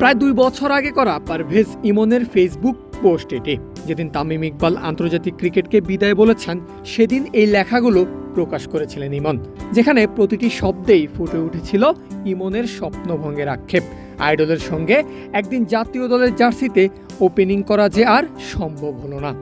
প্রায় দুই বছর আগে করা পারভেজ ইমনের ফেসবুক পোস্ট এটি। যেদিন তামিম ইকবাল আন্তর্জাতিক ক্রিকেটকে বিদায় বলেছেন, সেদিন এই লেখাগুলো প্রকাশ করেছিলেন ইমন, যেখানে প্রতিটি শব্দেই ফুটে উঠেছিল ইমনের স্বপ্নভঙ্গের আক্ষেপ। আইডলের সঙ্গে একদিন জাতীয় দলের জার্সিতে ওপেনিং করা যে আর সম্ভব হলো না।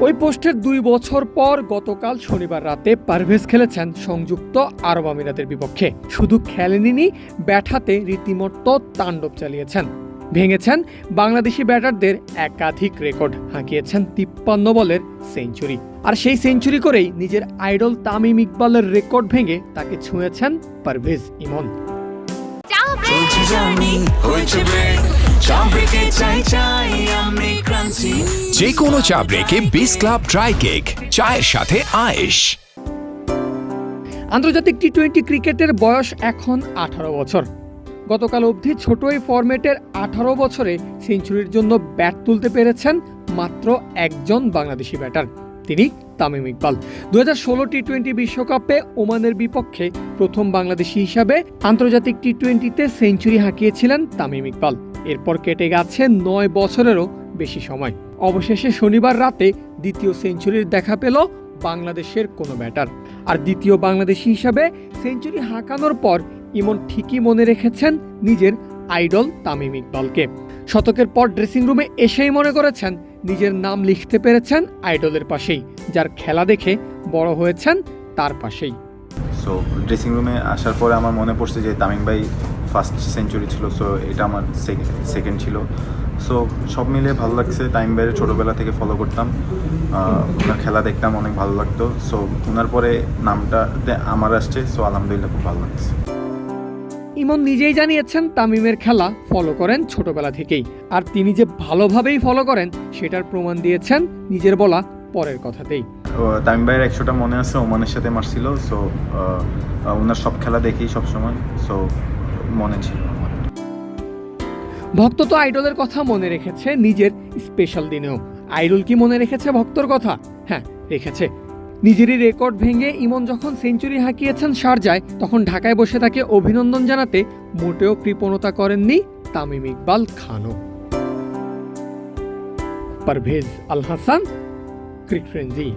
ওই পোস্টের দুই বছর পর গতকাল শনিবার রাতে পারভেজ খেলেছেন সংযুক্ত আরব আমিরাতের বিপক্ষে। শুধু খেলেনি ব্যাটাতে রীতিমতো তাণ্ডব চালিয়েছেন। ভেঙেছেন বাংলাদেশি ব্যাটারদের একাধিক রেকর্ড, হাঁকিয়েছেন তিপ্পান্ন বলের সেঞ্চুরি। আর সেই সেঞ্চুরি করেই নিজের আইডল তামিম ইকবালের রেকর্ড ভেঙে তাকে ছুঁয়েছেন পারভেজ ইমন। চলছে জানি চা ব্রেকে চাই চাই আমি ক্রান্তি। যে কোনো চা ব্রেকে বিস ক্লাব ড্রাই কেক চায়ের সাথে আয়েশ। আন্তর্জাতিক টি টোয়েন্টি ক্রিকেটের বয়স এখন আঠারো বছর। গতকাল অবধি ছোট এই ফরম্যাটের আঠারো বছরে সেঞ্চুরির জন্য ব্যাট তুলতে পেরেছেন মাত্র একজন বাংলাদেশি ব্যাটার তিনি তামিম ইকবাল। দু হাজার ষোলো টি টোয়েন্টি বিশ্বকাপে ওমানের বিপক্ষে প্রথম বাংলাদেশি হিসাবে আন্তর্জাতিক টি টোয়েন্টিতে সেঞ্চুরি হাঁকিয়েছিলেন তামিম ইকবাল। এরপর কেটে গেছে নয় বছরেরও বেশি সময়। অবশেষে শনিবার রাতে দ্বিতীয় সেঞ্চুরির দেখা পেল বাংলাদেশের কোনো ব্যাটার। আর দ্বিতীয় বাংলাদেশি হিসাবে সেঞ্চুরি হাঁকানোর পর ইমন ঠিকই মনে রেখেছেন নিজের আইডল তামিম ইকবালকে। শতকের পর ড্রেসিং রুমে এসেই মনে করেছেন নিজের নাম লিখতে পেরেছেন আইডলের পাশেই, যার খেলা দেখে বড় হয়েছেন তার পাশেই। সো ড্রেসিং রুমে আসার পরে আমার মনে পড়ছে যে তামিম ভাই ফার্স্ট সেঞ্চুরি ছিল সো এটা আমার সেকেন্ড ছিল। সো সব মিলে ভালো লাগছে। টাইম বাইরে ছোটোবেলা থেকে ফলো করতাম। ওনার খেলা দেখতাম অনেক ভালো লাগতো। সো ওনার পরে নামটা আমার আসছে। সো আলহামদুলিল্লাহ খুব ভালো লাগছে। ইমন নিজেই জানিয়েছেন তামিমের খেলা ফলো করেন ছোটবেলা থেকেই। আর তিনি যে ভালোভাবেই ফলো করেন সেটার প্রমাণ দিয়েছেন নিজের বলা পরের কথাতেই। তামিম ভাইয়ের একশোটা মনে আছে ওমানের সাথে মারছিল। সো ওনার সব খেলা দেখি সবসময়। সো মনে ছিল ভক্ত তো আইডলের কথা মনে রেখেছে নিজের স্পেশাল দিনেও। আইডল কি মনে রেখেছে ভক্তর কথা? হ্যাঁ রেখেছে। নিজেরই রেকর্ড ভেঙে ইমন যখন সেঞ্চুরি হাঁকিয়েছেন শারজায় তখন ঢাকায় বসে তাকে অভিনন্দন জানাতে মোটেও কৃপণতা করেননি Tamim Iqbal খানও। Parvez Al Hasan, cric frenzy